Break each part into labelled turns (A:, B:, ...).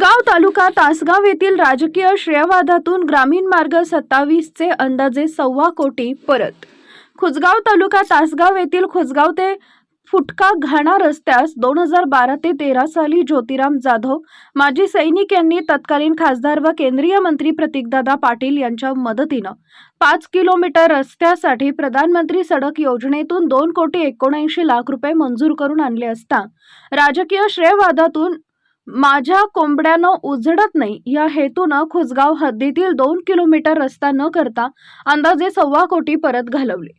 A: तालुका तासगाव येथील राजकीय श्रेयवादातून ग्रामीण मार्ग सत्तावीसचे अंदाजे सव्वा कोटी परत. खुजगाव तालुका तासगाव येथील खुजगाव ते फुटका घाणा रस्त्यास दोन हजार बारा ते तेरा साली ज्योतिराम जाधव माजी सैनिक यांनी तत्कालीन खासदार व केंद्रीय मंत्री प्रतीकदादा पाटील यांच्या मदतीनं पाच किलोमीटर रस्त्यासाठी प्रधानमंत्री सडक योजनेतून दोन कोटी एकोणऐंशी लाख रुपये मंजूर करून आणले असता राजकीय श्रेयवादातून माझ्या कोंबड्यानं उजडत नाही. या हेतूनं खुसगाव हद्दीतील दोन किलोमीटर रस्ता न करता अंदाजे सव्वा कोटी परत घालवले.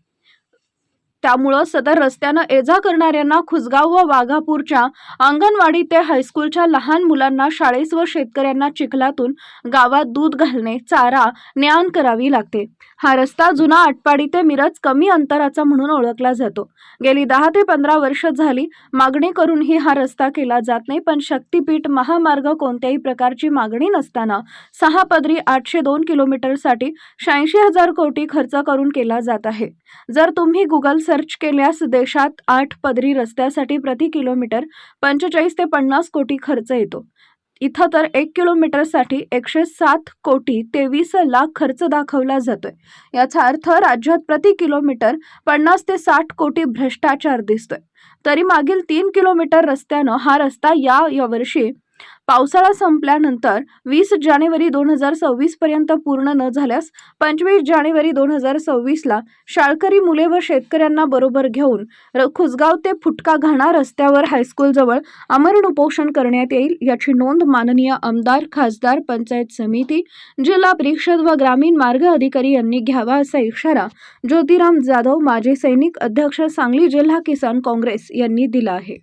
A: त्यामुळं सदर रस्त्यानं ये जा करणाऱ्यांना खुसगाव व वाघापूरच्या अंगणवाडी ते हायस्कूलच्या लहान मुलांना शाळेस व शेतकऱ्यांना चिखलातून गावात दूध घालणे चारा न्यान करावी लागते. हा रस्ता जुना आटपाडी ते मिरज कमी अंतराचा म्हणून ओळखला जातो. गेली दहा ते पंधरा वर्ष झाली मागणी करूनही हा रस्ता केला जात नाही पण शक्तीपीठ महामार्ग कोणत्याही प्रकारची मागणी नसताना सहा पदरी आठशे दोन किलोमीटरसाठी शहाऐंशी हजार कोटी खर्च करून केला जात आहे. जर तुम्ही गुगल सर्च केल्यास देशात आठ पदरी रस्त्यासाठी प्रति किलोमीटर पंचेचाळीस ते पन्नास कोटी खर्च येतो. इथं तर एक किलोमीटरसाठी एकशे सात कोटी तेवीस लाख खर्च दाखवला जातोय. याचा अर्थ राज्यात प्रति किलोमीटर पन्नास ते साठ कोटी भ्रष्टाचार दिसतोय. तरी मागील तीन किलोमीटर रस्त्यानं हा रस्ता या यावर्षी पावसाळा संपल्यानंतर वीस जानेवारी दोन हजार सव्वीस पर्यंत पूर्ण न झाल्यास पंचवीस जानेवारी दोन हजार सव्वीसला शाळकरी मुले व शेतकऱ्यांना बरोबर घेऊन र- खुसगाव ते फुटका घाणा रस्त्यावर हायस्कूलजवळ अमरण उपोषण करण्यात येईल याची नोंद माननीय आमदार खासदार पंचायत समिती जिल्हा परिषद व ग्रामीण मार्ग अधिकारी यांनी घ्यावा असा इशारा ज्योतिराम जाधव माजी सैनिक अध्यक्ष सांगली जिल्हा किसान काँग्रेस यांनी दिला आहे.